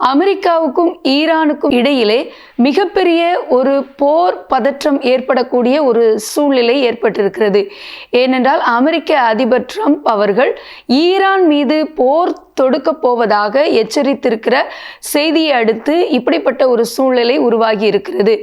அமெரிக்காவுக்கும் ஈரானுக்கும் இடையிலே மிகப்பெரிய ஒரு போர் பதற்றம் ஏற்படக்கூடிய ஒரு சூழ்நிலை ஏற்பட்டிருக்கிறது. ஏனென்றால் அமெரிக்க அதிபர் ட்ரம்ப் அவர்கள் ஈரான் மீது போர் தொடுக்க போவதாக எச்சரித்திருக்கிற செய்தியை அடுத்து இப்படிப்பட்ட ஒரு சூழ்நிலை உருவாகி இருக்கிறது.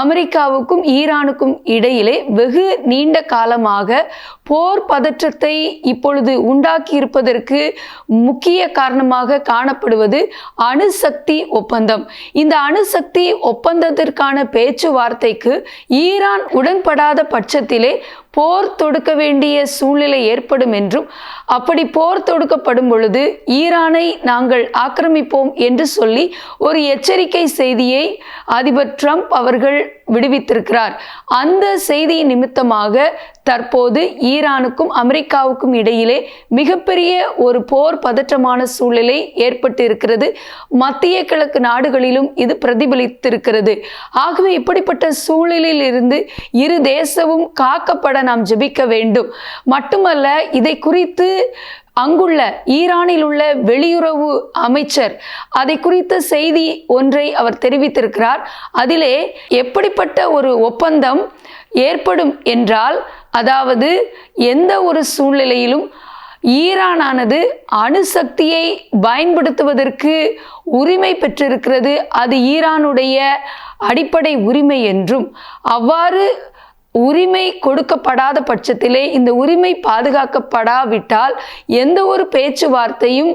அமெரிக்காவுக்கும் ஈரானுக்கும் இடையிலே வெகு நீண்ட காலமாக போர் பதற்றத்தை இப்பொழுது உண்டாக்கி இருப்பதற்கு முக்கிய காரணமாக காணப்படுவது அணுசக்தி ஒப்பந்தம். இந்த அணுசக்தி ஒப்பந்தத்திற்கான பேச்சுவார்த்தைக்கு ஈரான் உடன்படாத பட்சத்திலே போர் தொடுக்க வேண்டிய சூழ்நிலை ஏற்படும் என்றும் அப்படி போர் தொடுக்கப்படும் பொழுது ஈரானை நாங்கள் ஆக்கிரமிப்போம் என்று சொல்லி ஒரு எச்சரிக்கை செய்தியை அதிபர் ட்ரம்ப் அவர்கள் விடுவித்திருக்கிறார். அந்த செய்தியின் நிமித்தமாக தற்போது ஈரானுக்கும் அமெரிக்காவுக்கும் இடையிலே மிகப்பெரிய ஒரு போர் பதற்றமான சூழ்நிலை ஏற்பட்டு இருக்கிறது மத்திய கிழக்கு நாடுகளிலும் இது பிரதிபலித்திருக்கிறது. ஆகவே இப்படிப்பட்ட சூழ்நிலையில் இருந்து இரு தேசமும் காக்கப்பட நாம் ஜெபிக்க வேண்டும். மட்டுமல்ல இதை குறித்து அங்குள்ள ஈரானில் உள்ள வெளியுறவு அமைச்சர் அதை குறித்த செய்தி ஒன்றை அவர் தெரிவித்திருக்கிறார். அதிலே எப்படிப்பட்ட ஒரு ஒப்பந்தம் ஏற்படும் என்றால் அதாவது எந்த ஒரு சூழ்நிலையிலும் ஈரானானது அணுசக்தியை பயன்படுத்துவதற்கு உரிமை பெற்றிருக்கிறது அது ஈரானுடைய அடிப்படை உரிமை என்றும். அவ்வாறு உரிமை கொடுக்கப்படாத பட்சத்திலே இந்த உரிமை பாதுகாக்கப்படாவிட்டால் எந்த ஒரு பேச்சுவார்த்தையும்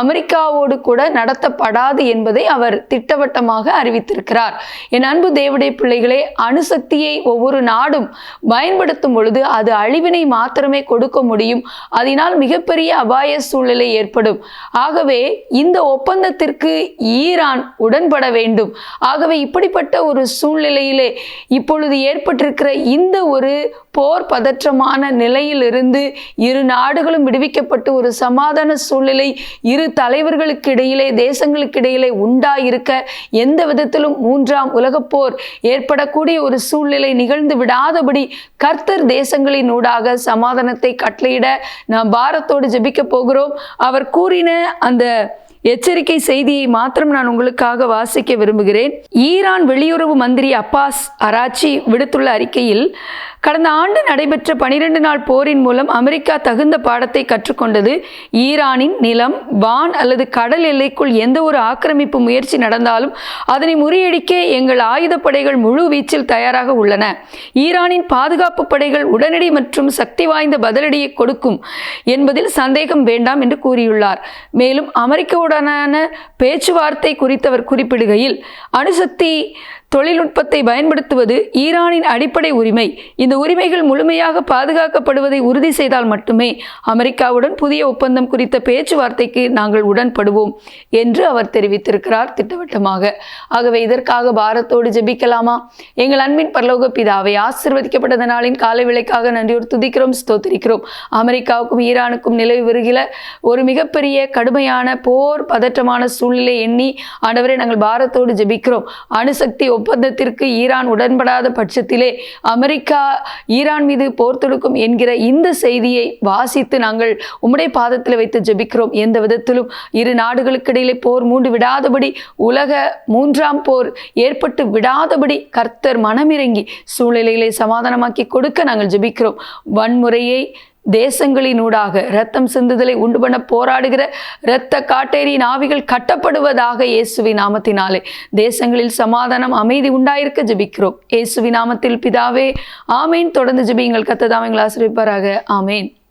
அமெரிக்காவோடு கூட நடத்தப்படாது என்பதை அவர் திட்டவட்டமாக அறிவித்திருக்கிறார். என் அன்பு தேவடைய பிள்ளைகளே அணுசக்தியை ஒவ்வொரு நாடும் பயன்படுத்தும் பொழுது அது அழிவினை மாத்திரமே கொடுக்க முடியும். அதனால் மிகப்பெரிய அபாய சூழ்நிலை ஏற்படும். ஆகவே இந்த ஒப்பந்தத்திற்கு ஈரான் உடன்பட வேண்டும். ஆகவே இப்படிப்பட்ட ஒரு சூழ்நிலையிலே இப்பொழுது ஏற்பட்டிருக்கிற இந்த இந்த ஒரு போர் பதற்றமான நிலையிலிருந்து இரு நாடுகளும் விடுவிக்கப்பட்டு ஒரு சமாதான சூழ்நிலை இரு தலைவர்களுக்கு இடையிலே தேசங்களுக்கு இடையிலே உண்டாயிருக்க எந்த விதத்திலும் மூன்றாம் உலகப்போர் ஏற்படக்கூடிய ஒரு சூழ்நிலை நிகழ்ந்து விடாதபடி கர்த்தர் தேசங்களின் ஊடாக சமாதானத்தை கட்டளையிட நாம் பாரத்தோடு ஜபிக்க போகிறோம். அவர் கூறின அந்த எச்சரிக்கை செய்தியை மாத்திரம் நான் உங்களுக்காக வாசிக்க விரும்புகிறேன். ஈரான் வெளியுறவு மந்திரி அப்பாஸ் அராச்சி விடுத்துள்ள அறிக்கையில் கடந்த ஆண்டு நடைபெற்ற பனிரெண்டு நாள் போரின் மூலம் அமெரிக்கா தகுந்த பாடத்தை கற்றுக்கொண்டது ஈரானின் நிலம் வான் அல்லது கடல் எல்லைக்குள் எந்த ஒரு ஆக்கிரமிப்பு முயற்சி நடந்தாலும் அதனை முறியடிக்க எங்கள் ஆயுதப்படைகள் முழு வீச்சில் தயாராக உள்ளன. ஈரானின் பாதுகாப்பு படைகள் உடனடி மற்றும் சக்தி வாய்ந்த பதிலடியை கொடுக்கும் என்பதில் சந்தேகம் வேண்டாம் என்று கூறியுள்ளார். மேலும் அமெரிக்காவுடனான பேச்சுவார்த்தை குறித்தவர் குறிப்பிடுகையில் அணுசக்தி தொழில்நுட்பத்தை பயன்படுத்துவது ஈரானின் அடிப்படை உரிமை. இந்த உரிமைகள் முழுமையாக பாதுகாக்கப்படுவதை உறுதி செய்தால் மட்டுமே அமெரிக்காவுடன் புதிய ஒப்பந்தம் குறித்த பேச்சுவார்த்தைக்கு நாங்கள் உடன்படுவோம் என்று அவர் தெரிவித்திருக்கிறார் திட்டவட்டமாக. ஆகவே இதற்காக பாரத்தோடு ஜெபிக்கலாமா? எங்கள் அன்பின் பரலோக பிதாவை ஆசிர்வதிக்கப்பட்ட நாளின் காலை விலைக்காக நன்றியோடு துதிக்கிறோம் ஸ்தோத்திரிக்கிறோம். அமெரிக்காவுக்கும் ஈரானுக்கும் நிலவி வருகிற ஒரு மிகப்பெரிய கடுமையான போர் பதற்றமான சூழ்நிலை எண்ணி ஆண்டவரை நாங்கள் பாரத்தோடு ஜெபிக்கிறோம். அணுசக்தி ஒப்பந்தத்திற்கு ஈரான் உடன்படாத பட்சத்திலே அமெரிக்கா ஈரான் மீது போர் தொடுக்கும் என்கிற இந்த செய்தியை வாசித்து நாங்கள் உம்முடைய பாதத்தில் வைத்து ஜெபிக்கிறோம். எந்த விதத்திலும் இரு நாடுகளுக்கு இடையிலே போர் மூண்டு விடாதபடி உலக மூன்றாம் போர் ஏற்பட்டு விடாதபடி கர்த்தர் மனமிறங்கி சூழ்நிலைகளை சமாதானமாக்கி கொடுக்க நாங்கள் ஜெபிக்கிறோம். வன்முறையை தேசங்களினூடாக இரத்தம் சிந்துதலை உண்டு பண்ண போராடுகிற இரத்த காட்டேரியின் ஆவிகள் கட்டப்படுவதாக இயேசுவி நாமத்தினாலே. தேசங்களில் சமாதானம் அமைதி உண்டாயிருக்க ஜபிக்கிறோம். இயேசுவி நாமத்தில் பிதாவே ஆமேன். தொடர்ந்து ஜபிங்கள் கத்ததாம் எங்களை ஆசிரியப்பாராக ஆமேன்.